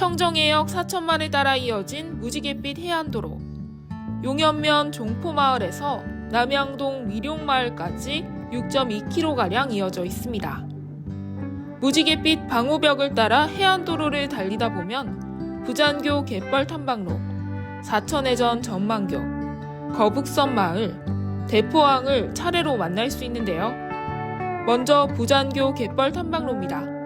함정해역 사천만을 따라 이어진 무지갯빛 해안도로 용현면 종포마을에서 남양동 미룡마을까지 6.2km가량 이어져 있습니다. 무지갯빛 방호벽을 따라 해안도로를 달리다 보면 부잔교 갯벌 탐방로, 사천해전 전망교, 거북선 마을, 대포항을 차례로 만날 수 있는데요. 먼저 부잔교 갯벌 탐방로입니다.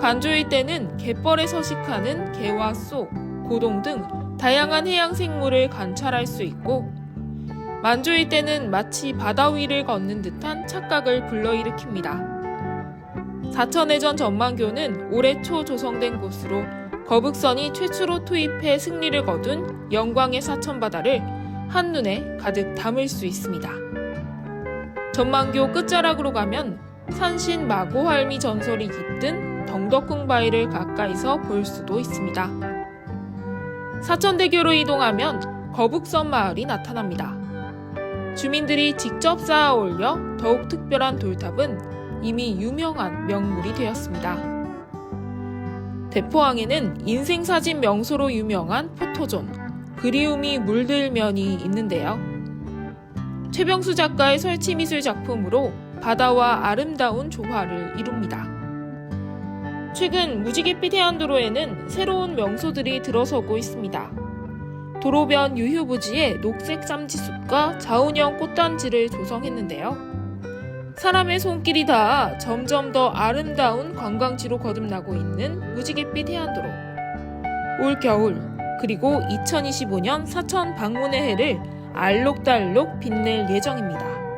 간조일 때는 갯벌에 서식하는 개와 속, 고동 등 다양한 해양 생물을 관찰할 수 있고 만조일 때는 마치 바다 위를 걷는 듯한 착각을 불러일으킵니다. 사천해전 전망교는 올해 초 조성된 곳으로 거북선이 최초로 투입해 승리를 거둔 영광의 사천바다를 한눈에 가득 담을 수 있습니다. 전망교 끝자락으로 가면 산신 마고할미 전설이 깃든 덩덕궁 바위를 가까이서 볼 수도 있습니다. 사천대교로 이동하면 거북선 마을이 나타납니다. 주민들이 직접 쌓아 올려 더욱 특별한 돌탑은 이미 유명한 명물이 되었습니다. 대포항에는 인생사진 명소로 유명한 포토존, 그리움이 물들면이 있는데요. 최병수 작가의 설치미술 작품으로 바다와 아름다운 조화를 이룹니다. 최근 무지갯빛 해안도로에는 새로운 명소들이 들어서고 있습니다. 도로변 유휴부지에 녹색 쌈지숲과 자운형 꽃단지를 조성했는데요. 사람의 손길이 닿아 점점 더 아름다운 관광지로 거듭나고 있는 무지갯빛 해안도로. 올 겨울 그리고 2025년 사천 방문의 해를 알록달록 빛낼 예정입니다.